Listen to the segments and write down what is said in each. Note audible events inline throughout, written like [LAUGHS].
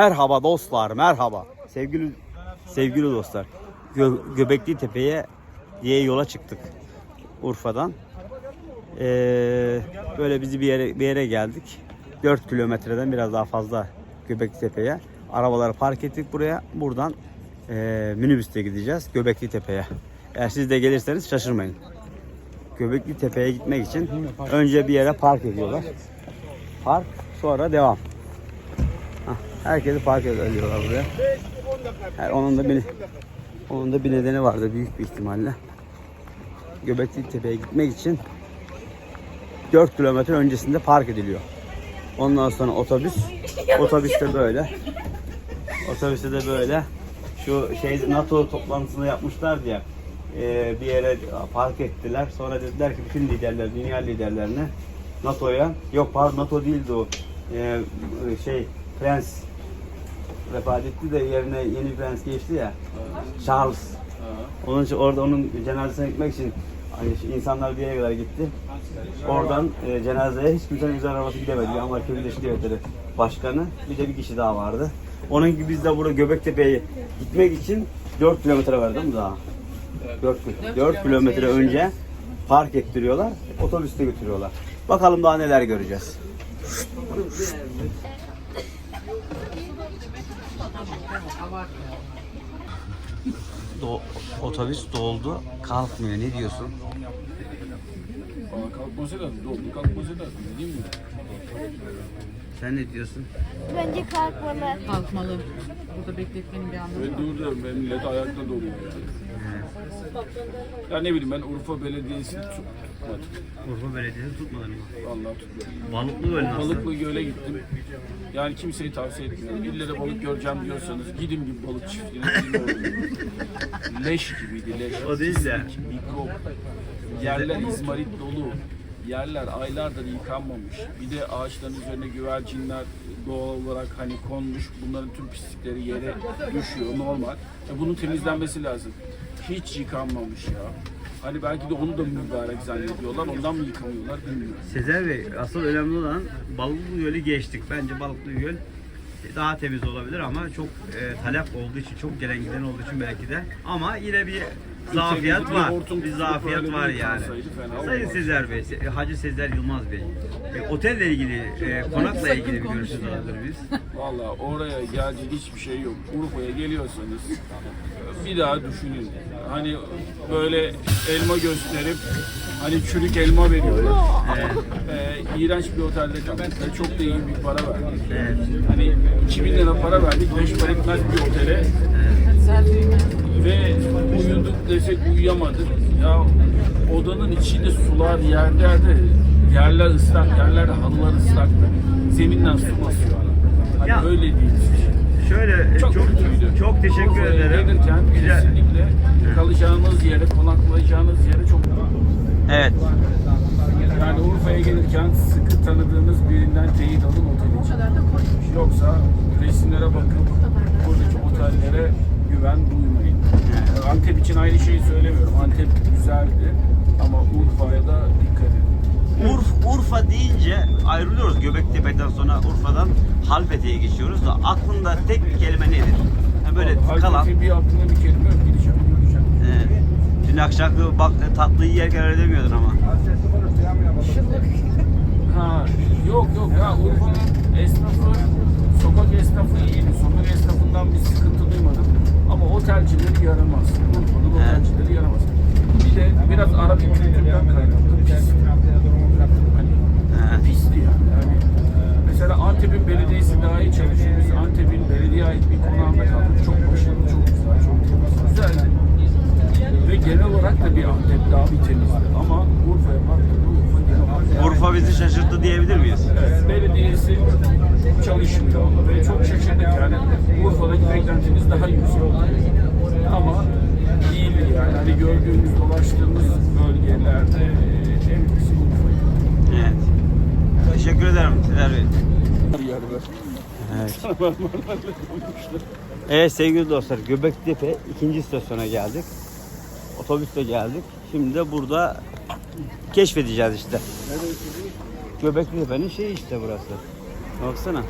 Merhaba dostlar, merhaba. Sevgili sevgili dostlar. Gö- Göbekli Tepe'ye diye yola çıktık Urfa'dan. Ee, böyle bizi bir yere bir yere geldik. 4 kilometreden biraz daha fazla Göbekli Tepe'ye. Arabaları park ettik buraya. Buradan ee, minibüste gideceğiz Göbekli Tepe'ye. Eğer siz de gelirseniz şaşırmayın. Göbekli Tepe'ye gitmek için önce bir yere park ediyorlar. Park sonra devam. Herkesi park ediyorlar buraya. Her, onun da bir onun da bir nedeni vardı büyük bir ihtimalle. Göbekli Tepe'ye gitmek için 4 kilometre öncesinde park ediliyor. Ondan sonra otobüs. Otobüste böyle. Otobüste de böyle. Şu şey NATO toplantısını yapmışlar diye bir yere park ettiler. Sonra dediler ki bütün liderler, dünya liderlerine NATO'ya yok pardon NATO değildi o. E, şey Prens vefat etti de yerine yeni prens geçti ya. Charles. Onun için orada onun cenazesine gitmek için hani insanlar bir yere kadar gitti. Oradan e, cenazeye hiç kimsenin özel arabası gidemedi. Bir Amerika Birleşik Devletleri Başkanı bir de bir kişi daha vardı. Onun gibi biz de burada Göbektepe'ye gitmek için 4 kilometre mi daha? 4, 4 kilometre önce park ettiriyorlar, otobüste götürüyorlar. Bakalım daha neler göreceğiz. Do otobüs doldu, kalkmıyor. Ne diyorsun? Kalkması. Doldu kalkması lazım. Diyeyim mi? Sen ne diyorsun? Bence kalkmalı. kalkmalı. Burada bekletmenin bir anlamı Ben durdurum. Ben millet ayakta doluyor. Ya ne bileyim ben Urfa Belediyesi'ni tutmadım. Urfa Belediyesi tutmadı mı? Vallahi tutmadım. Balıklı Göl nasıl? Balıklı göle gittim. Yani kimseyi tavsiye etmiyorum. İlle de balık göreceğim diyorsanız gidin bir balık çiftliğine. gidin orada. leş gibiydi leş. O değil de. Mikrop. Yerler izmarit dolu. Yerler aylardır yıkanmamış. Bir de ağaçların üzerine güvercinler doğal olarak hani konmuş. Bunların tüm pislikleri yere düşüyor normal. E bunun temizlenmesi lazım. Hiç yıkanmamış ya. Hani belki de onu da mübarek zannediyorlar. Ondan mı yıkamıyorlar bilmiyorum. Sezer Bey, asıl önemli olan Balıklı Göl'ü geçtik. Bence Balıklı Göl daha temiz olabilir ama çok e, talep olduğu için, çok gelen giden olduğu için belki de. Ama yine bir zafiyet var. Bir zafiyet var yani. Sayın. Sezer Bey, Hacı Sezer Yılmaz Bey. E, otelle ilgili, e, konakla ilgili bir görüşünüz alabilir [LAUGHS] miyiz? Valla oraya gelecek hiçbir şey yok. Urfa'ya geliyorsanız bir daha düşünün. Hani böyle elma gösterip hani çürük elma veriyorlar. Ee, iğrenç bir otelde kaldık ve çok da iyi bir para verdik. Evet. Hani 2000 lira para verdik, 5 para etmez bir otele ve uyuduk desek uyuyamadık. Ya odanın içinde sular yerde yerler ıslak, yerlerde halılar ıslaktı. Zeminden su basıyor. Hani Ya. öyle değil. Şöyle Çok, çok kötüydü. çok teşekkür Urfa'ya ederim. Gelirken Güzel. kesinlikle kalacağınız yere, konaklayacağınız yere çok Evet. yani Urfa'ya gelirken sıkı tanıdığınız birinden teyit alın otel için. Yoksa resimlere bakıp Şeyi söylemiyorum. Antep güzeldi ama Urfa'ya da dikkat edin. Urf, Urfa deyince ayrılıyoruz Göbektepe'den sonra Urfa'dan Halfeti'ye geçiyoruz da aklında tek bir kelime nedir? Yani böyle kalan. Halbuki bir aklına bir kelime yok. Gideceğim, göreceğim. Evet. Dün akşam bak tatlıyı yerken öyle demiyordun ama. Ha, yok yok ya Urfa'nın esnafı, sokak esnafı iyiydi. Sokak esnafından bir sıkıntı duymadım. Ama otelcileri yaramaz. Urfa'nın otelcileri yaramaz. Bir de biraz Arap kültüründen kaynaklı pis. Hani pisti yani. yani. Mesela Antep'in belediyesi daha iyi çalışıyor. Biz Antep'in belediye ait bir konağında kaldık. Çok başarılı, çok güzel, çok temiz. Güzeldi. Ve genel olarak da bir Antep daha bir temizdi. Ama Urfa'ya baktığında Urfa genel olarak Urfa bizi şaşırttı diyebilir miyiz? Evet, belediyesi çalışmıyor ve çok şaşırdık yani Urfa'daki beklentimiz daha yüksek. Ama değildi yani. Hani gördüğümüz, dolaştığımız bölgelerde e, en Urfa. Evet. Teşekkür ederim Sezer Bey. Evet. Evet sevgili dostlar Göbektepe ikinci istasyona geldik. Otobüsle geldik. Şimdi de burada keşfedeceğiz işte. Göbekli Tepe'nin şeyi işte burası. Baksana.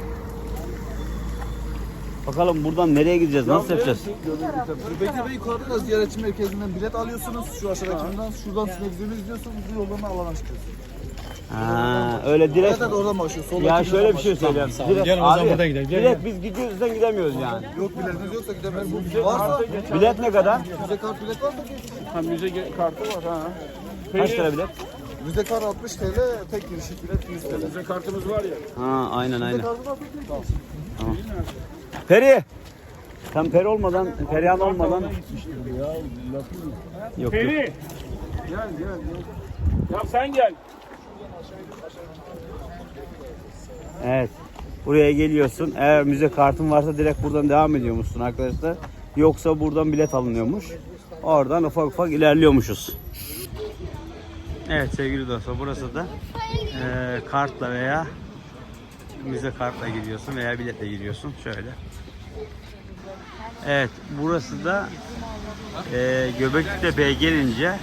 Bakalım buradan nereye gideceğiz? Nasıl yapacağız? Bekir Bey yukarıda da ziyaretçi merkezinden bilet alıyorsunuz. Şu aşağıdakinden şuradan televizyonu izliyorsunuz. Bu yoldan alana çıkıyorsunuz. Ha, öyle direkt. Evet evet oradan başlıyor. Soldaki Ya şöyle bir şey söyleyeyim. Direkt, Gel o zaman abi, buradan gidelim, gel, direkt biz gidiyoruz sen gidemiyoruz yani. Yok biletiniz yoksa gidemezsiniz. Varsa Bilet ne kadar? müze kart bilet varsa geçsin. Ha, müze kartı var ha. Kaç lira bilet? Müze kart 60 TL, tek girişik bilet 100 TL. Müze kartımız var ya. Ha aynen aynen. Var, tamam. Peri. Sen peri olmadan, perihan olmadan. Yok yok. Peri. Gel gel gel. Ya sen gel. Evet. Buraya geliyorsun. Eğer müze kartın varsa direkt buradan devam ediyor musun arkadaşlar? Yoksa buradan bilet alınıyormuş. Oradan ufak ufak ilerliyormuşuz. Evet sevgili dostlar burası da eee, kartla veya müze kartla gidiyorsun veya biletle gidiyorsun. Şöyle. Evet burası da eee Göbeklitepe'ye gelince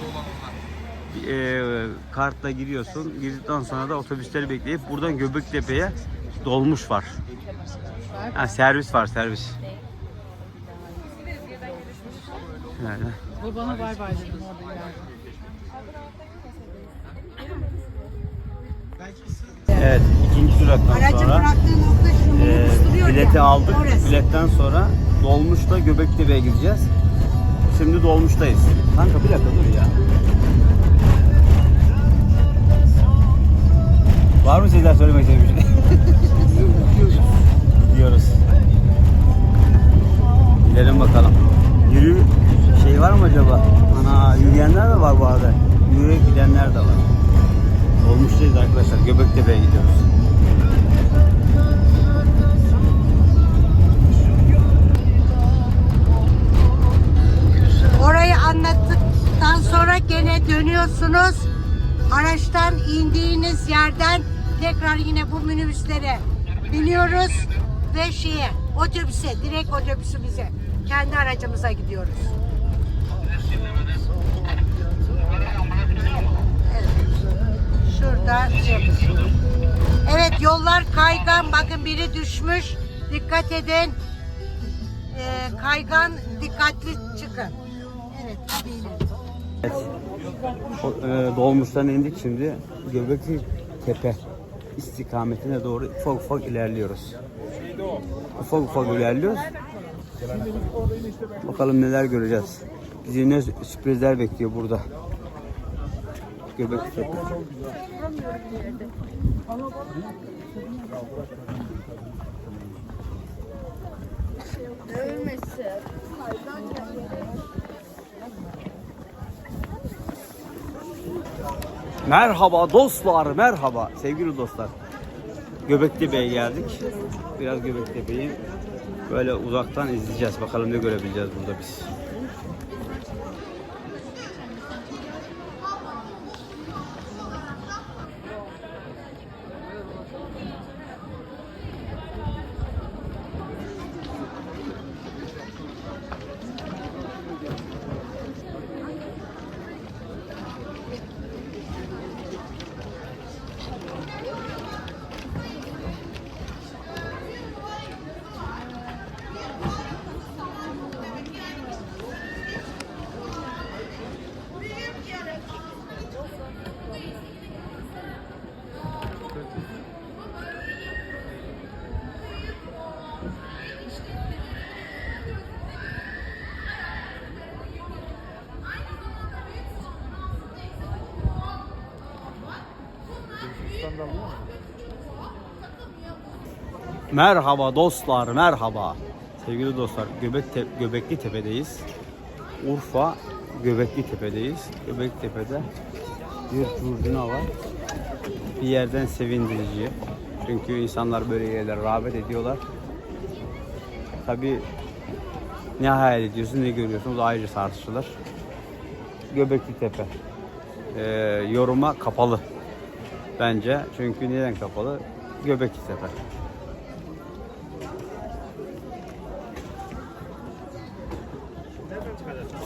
eee, kartla giriyorsun. Girdikten sonra da otobüsleri bekleyip buradan Göbeklitepe'ye dolmuş var. Ha, servis var servis. Öyle. Bu bana bay bay dedim orada Evet ikinci duraktan Aracı sonra bıraktığı nokta şu eee, minibüs duruyor bileti ya, aldık. Orası. Biletten sonra dolmuşta Göbeklitepe'ye gideceğiz. Şimdi dolmuştayız. Kanka bir dakika dur ya. Gene dönüyorsunuz. Araçtan indiğiniz yerden tekrar yine bu minibüslere biniyoruz ve şeye otobüse direkt otobüsümüze kendi aracımıza gidiyoruz. Evet. Şurada. Evet yollar kaygan. Bakın biri düşmüş. Dikkat edin. Ee, kaygan dikkatli çıkın. Evet inelim. Evet. O, e, dolmuştan indik şimdi. Göbekli Tepe istikametine doğru ufak ufak ilerliyoruz. Ufak ufak ilerliyoruz. Bakalım neler göreceğiz. Bizi ne sürprizler bekliyor burada. Göbekli Tepe. Merhaba dostlar, merhaba sevgili dostlar. Göbektepe'ye geldik. Biraz Göbektepe'yi böyle uzaktan izleyeceğiz. Bakalım ne görebileceğiz burada biz. Merhaba dostlar, merhaba. Sevgili dostlar, Göbekte Göbekli Tepe'deyiz. Urfa Göbekli Tepe'deyiz. Göbekli Tepe'de bir curcuna var. Bir yerden sevindirici. Çünkü insanlar böyle yerlere rağbet ediyorlar. Tabi ne hayal ediyorsun, ne görüyorsun, o da ayrıca tartışılır. Göbekli Tepe. Ee, yoruma kapalı bence. Çünkü neden kapalı? Göbekli Tepe.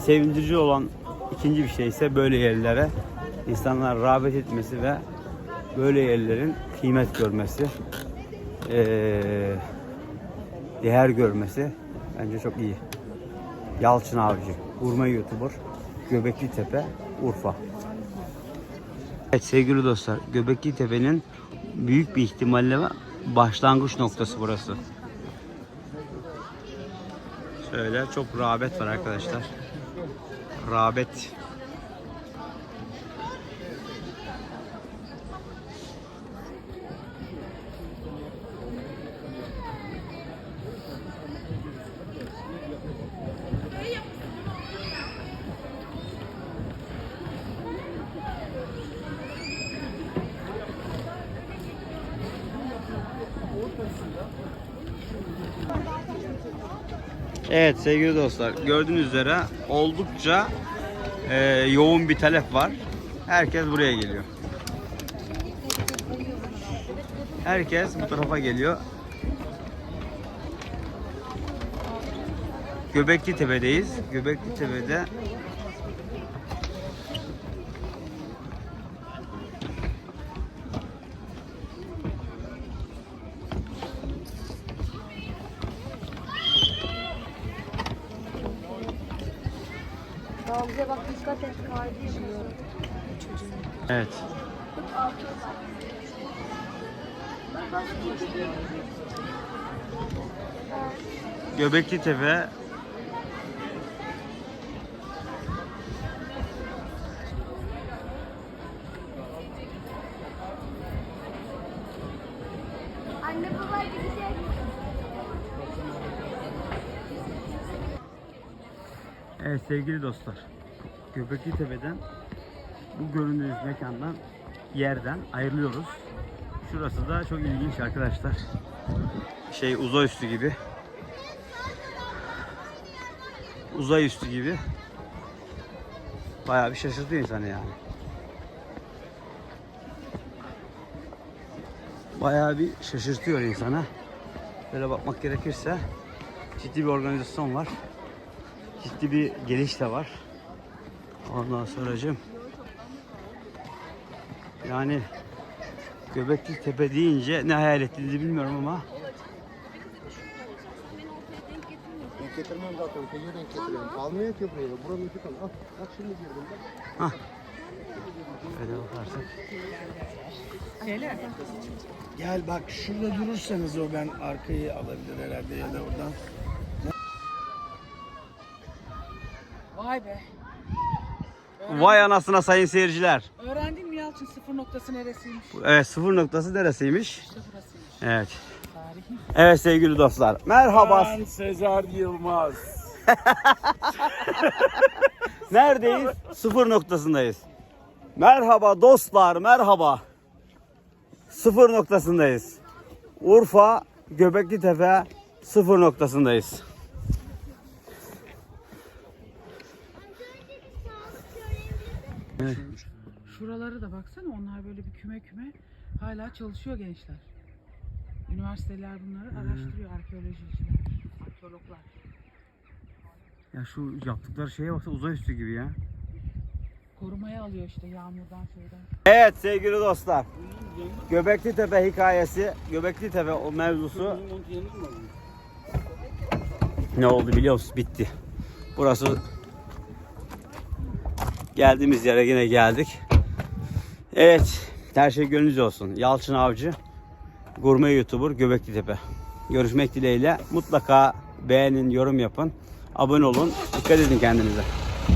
Sevindirici olan ikinci bir şey ise böyle yerlere insanlar rağbet etmesi ve böyle yerlerin kıymet görmesi. Değer görmesi bence çok iyi. Yalçın Avcı, gurme YouTuber, Göbekli Tepe, Urfa. Evet sevgili dostlar, Göbekli Tepe'nin büyük bir ihtimalle başlangıç noktası burası. Şöyle çok rağbet var arkadaşlar. Rağbet. Evet sevgili dostlar gördüğünüz üzere oldukça e, yoğun bir talep var. Herkes buraya geliyor. Herkes bu tarafa geliyor. Göbekli Tepe'deyiz. Göbekli Tepe'de evet. Göbekli Tepe Anne baba gidecek. Evet sevgili dostlar. Göbekli Tepe'den bu göründüğünüz mekandan yerden ayrılıyoruz. Şurası da çok ilginç arkadaşlar. Şey uzay üstü gibi. Uzay üstü gibi. Bayağı bir şaşırtıyor insanı yani. Bayağı bir şaşırtıyor insana. Böyle bakmak gerekirse ciddi bir organizasyon var ciddi bir geliş de var. Ondan sonracığım yani Göbekli Tepe deyince ne hayal ettiğinizi bilmiyorum ama Denk getirmem zaten. Kıyıya denk getiriyorum. Almıyor ki buraya. Buranın kalın. Al. Bak şimdi girdim bak. öyle bakarsak. Gel bak şurada durursanız o ben arkayı alabilir herhalde ya da oradan. Vay be. Vay anasına sayın seyirciler. Öğrendin mi Yalçın sıfır noktası neresiymiş? Evet sıfır noktası neresiymiş? İşte burasıymış. Evet. Tarihi. Evet sevgili dostlar. Merhaba. Ben Sezar Yılmaz. [LAUGHS] Neredeyiz? Sıfır noktasındayız. Merhaba dostlar, merhaba. Sıfır noktasındayız. Urfa, Göbekli Tepe sıfır noktasındayız. Şuraları da baksana onlar böyle bir küme küme hala çalışıyor gençler. Üniversiteler bunları araştırıyor arkeolojiciler, arkeologlar. Ya şu yaptıkları şeye baksa uzay üstü gibi ya. Korumaya alıyor işte yağmurdan şeyden. Evet sevgili dostlar. Göbekli Tepe hikayesi, Göbekli Tepe o mevzusu ne oldu biliyor musun? Bitti. Burası geldiğimiz yere yine geldik. Evet, her şey gönlünüzce olsun. Yalçın Avcı, gurme YouTuber Göbekli Tepe. Görüşmek dileğiyle. Mutlaka beğenin, yorum yapın. Abone olun. Dikkat edin kendinize.